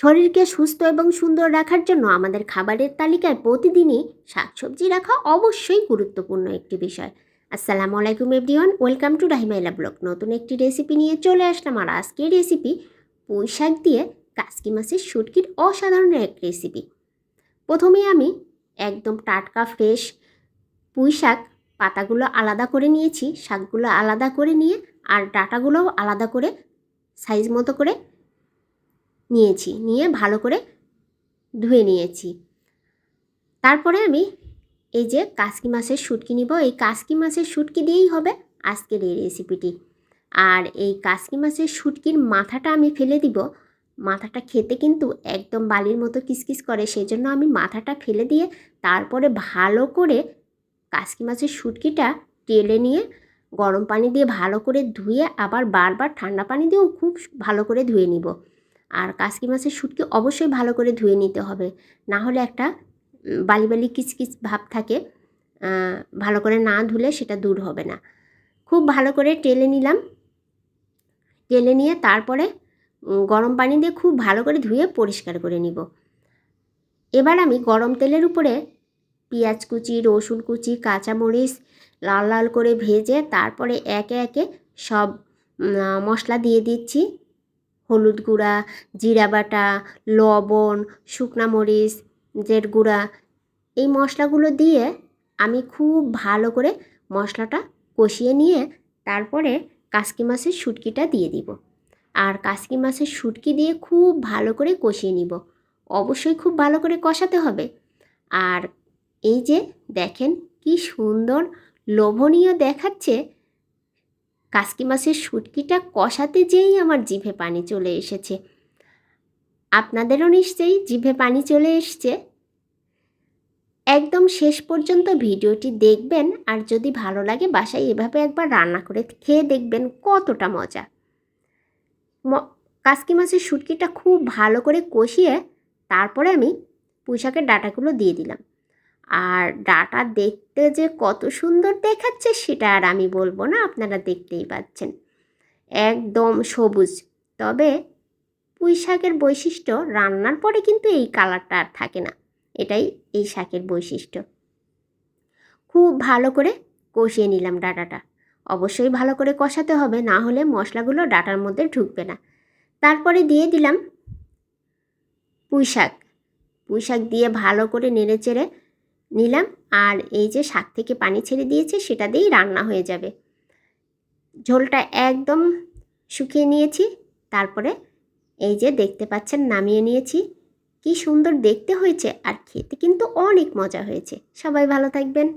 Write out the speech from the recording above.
শরীরকে সুস্থ এবং সুন্দর রাখার জন্য আমাদের খাবারের তালিকায় প্রতিদিনই শাকসবজি রাখা অবশ্যই গুরুত্বপূর্ণ একটি বিষয়। আসসালামু আলাইকুম everyone, welcome to Rahimaila blog. নতুন একটি রেসিপি নিয়ে চলে আসলাম আর আজকের রেসিপি পুঁই শাক দিয়ে কাসকি মাছের শুটকির অসাধারণ এক রেসিপি। প্রথমে আমি একদম টাটকা ফ্রেশ পুঁই শাক পাতাগুলো আলাদা করে নিয়েছি, শাকগুলো আলাদা করে নিয়ে আর ডাটাগুলোও আলাদা করে সাইজ মতো করে নিয়েছি, নিয়ে ভালো করে ধুয়ে নিয়েছি। তারপরে আমি এই যে কাসকি মাছের শুটকি নিব, এই কাসকি মাছের শুটকি দিয়েই হবে আজকের এই রেসিপিটি। আর এই কাসকি মাছের শুটকির মাথাটা আমি ফেলে দিব, মাথাটা খেতে কিন্তু একদম বালির মতো কিসকিস করে সেই জন্য আমি মাথাটা ফেলে দিয়ে তারপরে ভালো করে কাসকি মাছের শুটকিটা টেলে নিয়ে গরম পানি দিয়ে ভালো করে ধুয়ে আবার বারবার ঠান্ডা পানি দিয়েও খুব ভালো করে ধুয়ে নিব। আর কাসকি মাছের শুটকি অবশ্যই ভালো করে ধুয়ে নিতে হবে। না হলে একটা বালি বালি কিচকিচ ভাব থাকে ভালো করে না ধুলে সেটা দূর হবে না। খুব ভালো করে টেলে নিলাম। টেলে নিয়ে তারপরে গরম পানি দিয়ে খুব ভালো করে ধুয়ে পরিষ্কার করে নিব। এবার আমি গরম তেলের উপরে পেঁয়াজ কুচি, রসুন কুচি, কাঁচামরিচ লাল লাল করে ভেজে তারপরে একে একে সব মশলা দিয়ে দিচ্ছি। হলুদ গুঁড়া, জিরা বাটা, লবণ, শুকনা মরিচ জের গুঁড়া। এই মশলাগুলো দিয়ে আমি খুব ভালো করে মশলাটা কষিয়ে নিয়ে তারপরে কাসকি মাছের শুটকিটা দিয়ে দিব। আর কাসকি মাছের শুটকি দিয়ে খুব ভালো করে কষিয়ে নিব। অবশ্যই খুব ভালো করে কষাতে হবে। আর এই যে দেখেন কি সুন্দর লোভনীয় দেখাচ্ছে কাসকি মাছের শুটকিটা কষাতে যেই আমার জিভে পানি চলে এসেছে। আপনাদেরও নিশ্চয়ই জিভে পানি চলে এসছে। একদম শেষ পর্যন্ত ভিডিওটি দেখবেন, আর যদি ভালো লাগে বাসায় এভাবে একবার রান্না করে খেয়ে দেখবেন কতটা মজা। কাসকি মাছের শুটকিটা খুব ভালো করে কষিয়ে তারপরে আমি পুঁইশাকের ডাটাগুলো দিয়ে দিলাম। আর ডাটা দেখতে যে কত সুন্দর দেখাচ্ছে সেটা আর আমি বলব না, আপনারা দেখতেই পাচ্ছেন। একদম সবুজ। তবে পুঁই শাকের বৈশিষ্ট্য, রান্নার পরে কিন্তু এই কালারটা আর থাকে না। এটাই এই শাকের বৈশিষ্ট্য। খুব ভালো করে কষিয়ে নিলাম ডাটাটা। অবশ্যই ভালো করে কষাতে হবে, না হলে মশলাগুলো ডাটার মধ্যে ঢুকবে না। তারপরে দিয়ে দিলাম পুঁই শাক পুঁই শাক দিয়ে ভালো করে নেড়ে চেড়ে নিলাম আর এই যে শাক থেকে পানি ছেড়ে দিয়েছে সেটা দিয়েই রান্না হয়ে যাবে। ঝোলটা একদম শুকিয়ে নিয়েছি, তারপরে এই যে দেখতে পাচ্ছেন নামিয়ে নিয়েছি। কি সুন্দর দেখতে হয়েছে আর খেতে কিন্তু অনেক মজা হয়েছে। সবাই ভালো থাকবেন।